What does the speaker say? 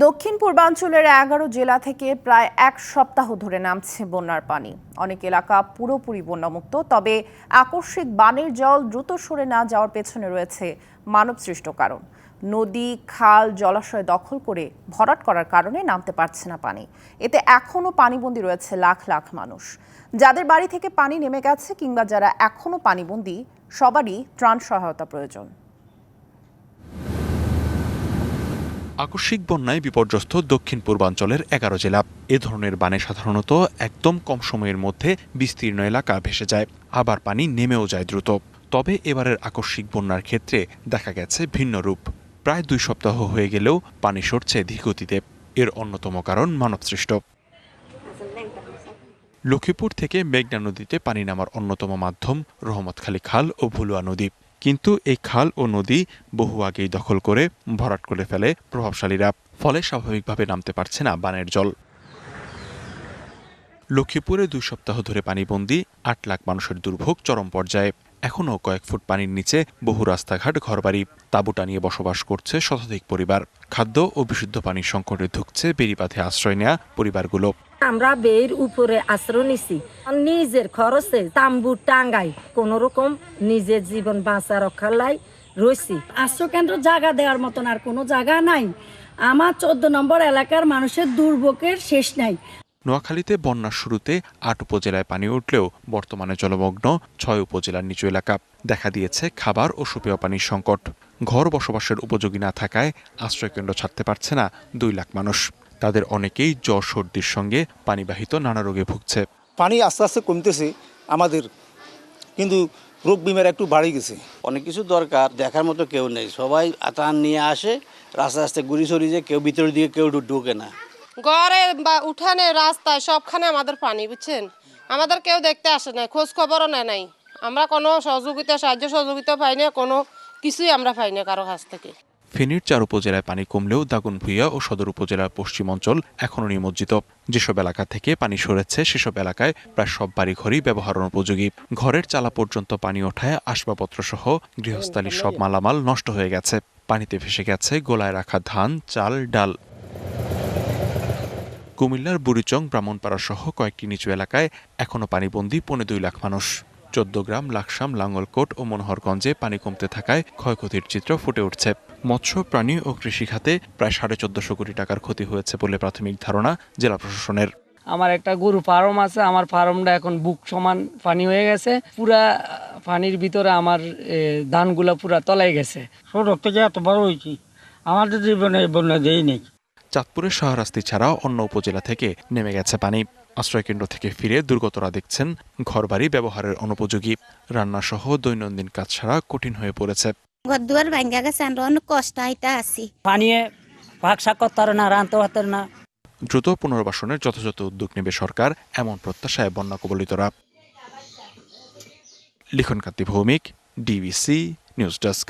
দক্ষিণ পূর্বাঞ্চলের এগারো জেলা থেকে প্রায় এক সপ্তাহ ধরে নামছে বন্যার পানি। অনেক এলাকা পুরোপুরি বন্যামুক্ত, তবে আকস্মিক বানের জল দ্রুত সরে না যাওয়ার পেছনে রয়েছে মানবসৃষ্ট কারণ। নদী, খাল, জলাশয় দখল করে ভরাট করার কারণে নামতে পারছে না পানি। এতে এখনও পানিবন্দী রয়েছে লাখ লাখ মানুষ। যাদের বাড়ি থেকে পানি নেমে গেছে কিংবা যারা এখনও পানিবন্দী, সবারই ত্রাণ সহায়তা প্রয়োজন। আকস্মিক বন্যায় বিপর্যস্ত দক্ষিণ পূর্বাঞ্চলের এগারো জেলা। এ ধরনের বানে সাধারণত একদম কম সময়ের মধ্যে বিস্তীর্ণ এলাকা ভেসে যায়, আবার পানি নেমেও যায় দ্রুত। তবে এবারের আকস্মিক বন্যার ক্ষেত্রে দেখা গেছে ভিন্ন রূপ। প্রায় দুই সপ্তাহ হয়ে গেলেও পানি সরছে ধীগতিতে এর অন্যতম কারণ মানবসৃষ্ট। লক্ষ্মীপুর থেকে মেঘনা নদীতে পানি নামার অন্যতম মাধ্যম রহমতখালী খাল ও ভুলুয়া নদী। কিন্তু এই খাল ও নদী বহু আগেই দখল করে ভরাট করে ফেলে প্রভাবশালীরা। ফলে স্বাভাবিকভাবে নামতে পারছে না বানের জল। লক্ষ্মীপুরে দুই সপ্তাহ ধরে পানিবন্দী, আট লাখ মানুষের দুর্ভোগ চরম পর্যায়ে। এখনও কয়েক ফুট পানির নিচে বহু রাস্তাঘাট, ঘরবাড়ি তাঁবু টানিয়ে বসবাস করছে শতাধিক পরিবার। খাদ্য ও বিশুদ্ধ পানির সংকটে ধুকছে বেড়িবাঁধে আশ্রয় নেয়া পরিবারগুলো। আমরা বের উপরে আশ্রয় নিছি। নিজের খরচে তাম্বু টাঙ্গাই কোন রকম নিজের জীবন বাঁচা রক্ষার লাই রয়েছি আশ্রয়কেন্দ্র জায়গা দেওয়ার মতন আর কোনো জায়গা নাই। আমার চোদ্দ নম্বর এলাকার মানুষের দুর্ভোগের শেষ নাই। নোয়াখালীতে বন্যার শুরুতে আট উপজেলায় পানি উঠলেও বর্তমানে জলমগ্ন ছয় উপজেলার নিচু এলাকা। দেখা দিয়েছে খাবার ও সুপেয় পানির সংকট। ঘর বসবাসের উপযোগী না থাকায় আশ্রয়কেন্দ্র ছাড়তে পারছে না দুই লাখ মানুষ। তাদের অনেকেই জ্বর সর্দির সঙ্গে পানিবাহিত নানা রোগে ভুগছে। পানি আস্তে আস্তে কমতেছে আমাদের কিন্তু রোগ বিমার একটু বাড়ে গেছে। অনেক কিছু দরকার দেখার মতো কেউ নেই। সবাই আতান নিয়ে আসে রাস্তা রাস্তা ঘুরি সরি যে কেউ ভিতরের দিকে কেউ ঢোকে না। ঘরে বা উঠানে রাস্তায় সবখানে আমাদের পানি বুঝছেন? আমাদের কেউ দেখতে আসে না খোঁজ খবরও নেয় নাই। আমরা কোনো সহযোগিতা সাহায্য সহযোগিতা পাই না কোনো কিছুই আমরা পাই না কারও কাছ থেকে। ফেনীর চার উপজেলায় পানি কমলেও দাগনভূঞা ও সদর উপজেলার পশ্চিম অঞ্চল এখনও নিমজ্জিত। যেসব এলাকা থেকে পানি সরেছে সেসব এলাকায় প্রায় সব বাড়িঘরই ব্যবহার অনুপযোগী। ঘরের চালা পর্যন্ত পানি ওঠায় আসবাবপত্র সহ গৃহস্থালির সব মালামাল নষ্ট হয়ে গেছে। পানিতে ভেসে গেছে গোলায় রাখা ধান চাল ডাল। কুমিল্লার বুড়িচং ব্রাহ্মণপাড়া সহ কয়েকটি নিচু এলাকায় এখনও পানিবন্দী পৌনে দুই লাখ মানুষ। চোদ্দগ্রাম লাকসাম লাঙ্গলকোট ও মনোহরগঞ্জে পানি কমতে থাকায় ক্ষয়ক্ষতির চিত্র ফুটে উঠছে। মৎস্য প্রাণী ও কৃষি খাতে প্রায় সাড়ে চোদ্দশো কোটি টাকার ক্ষতি হয়েছে বলে প্রাথমিক ধারণা জেলা প্রশাসনের। আমার একটা গরু ফার্ম আছে আমার ফার্মটা এখন বুক সমান পানি হয়ে গেছে। পুরা পানির ভিতরে আমার ধানগুলা পুরা তলায় গেছে। ছোট থেকে এত বড় হয়েছি আমাদের জীবনে বন্যা দেই নেই। চাঁদপুরের শাহরাস্তি ছাড়াও অন্য উপজেলা থেকে নেমে গেছে পানি। আশ্রয়কেন্দ্র থেকে ফিরে দুর্গতরা দেখছেন ঘরবাড়ি ব্যবহারের অনুপযোগী। রান্নাসহ দৈনন্দিন কাজ ছাড়া কঠিন হয়ে পড়েছে। ঘর দুয়ার ভাঙ্গা গেছে আমরা অনেক কষ্ট হইতে আছি। পানিয়ে ভাগ শাক করতে না রাঁধতে পারতে না। দ্রুত পুনর্বাসনের যথাযথ উদ্যোগ নেবে সরকার এমন প্রত্যাশায় বন্যা কবলিতরা। Likhon Kanti Bhowmik DBC news desk.